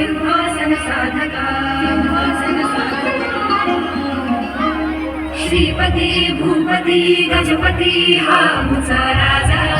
सिंहासन साधका श्रीपती भूपती गजपती हा मुचा राजा।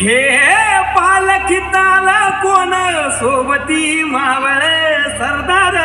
हे पालखी ताला कोण सोबती मावळ सरदार